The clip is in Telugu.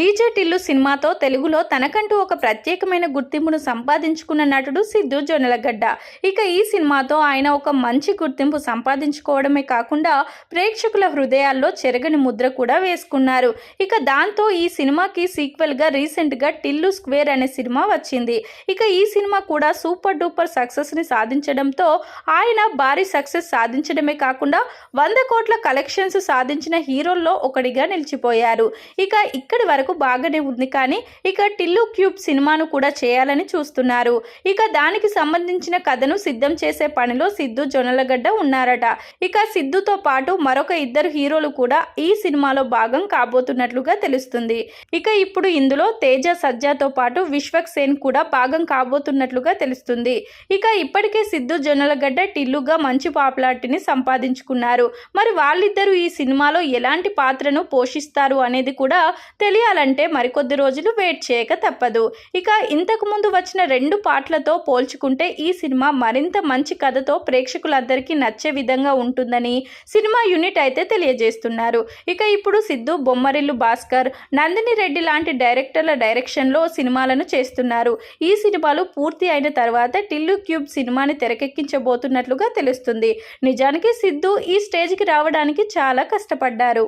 డీజే టిల్లు సినిమాతో తెలుగులో తనకంటూ ఒక ప్రత్యేకమైన గుర్తింపును సంపాదించుకున్న నటుడు సిద్ధు జొన్నలగడ్డ. ఇక ఈ సినిమాతో ఆయన ఒక మంచి గుర్తింపు సంపాదించుకోవడమే కాకుండా ప్రేక్షకుల హృదయాల్లో చెరగని ముద్ర కూడా వేసుకున్నారు. ఇక దాంతో ఈ సినిమాకి సీక్వెల్గా రీసెంట్గా టిల్లు స్క్వేర్ అనే సినిమా వచ్చింది. ఇక ఈ సినిమా కూడా సూపర్ డూపర్ సక్సెస్ని సాధించడంతో ఆయన భారీ సక్సెస్ సాధించడమే కాకుండా వంద కోట్ల కలెక్షన్స్ సాధించిన హీరోల్లో ఒకడిగా నిలిచిపోయారు. ఇక ఇక్కడి వరకు బాగానే ఉంది కానీ ఇక టిల్లు క్యూబ్ సినిమాను కూడా చేయాలని చూస్తున్నారు. ఇక దానికి సంబంధించిన కథను సిద్ధం చేసే పనిలో సిద్ధు జొన్నలగడ్డ ఉన్నారట. ఇక సిద్ధుతో పాటు మరొక ఇద్దరు హీరోలు కూడా ఈ సినిమాలో భాగం కాబోతున్నట్లుగా తెలుస్తుంది. ఇక ఇప్పుడు ఇందులో తేజ సజ్జాతో పాటు విశ్వక్ సేన్ కూడా భాగం కాబోతున్నట్లుగా తెలుస్తుంది. ఇక ఇప్పటికే సిద్ధు జొన్నలగడ్డ టిల్లుగా మంచి పాపులారిటీని సంపాదించుకున్నారు. మరి వాళ్ళిద్దరూ ఈ సినిమాలో ఎలాంటి పాత్రను పోషిస్తారు అనేది కూడా తెలియాలి తెలియాలంటే మరికొద్ది రోజులు వెయిట్ చేయక తప్పదు. ఇక ఇంతకు ముందు వచ్చిన రెండు పాటలతో పోల్చుకుంటే ఈ సినిమా మరింత మంచి కథతో ప్రేక్షకులందరికీ నచ్చే విధంగా ఉంటుందని సినిమా యూనిట్ అయితే తెలియజేస్తున్నారు. ఇక ఇప్పుడు సిద్ధు బొమ్మరిల్లు భాస్కర్ నందిని రెడ్డి లాంటి డైరెక్టర్ల డైరెక్షన్లో సినిమాలను చేస్తున్నారు. ఈ సినిమాలు పూర్తి అయిన తర్వాత టిల్లు క్యూబ్ సినిమాని తెరకెక్కించబోతున్నట్లుగా తెలుస్తుంది. నిజానికి సిద్ధు ఈ స్టేజ్కి రావడానికి చాలా కష్టపడ్డారు.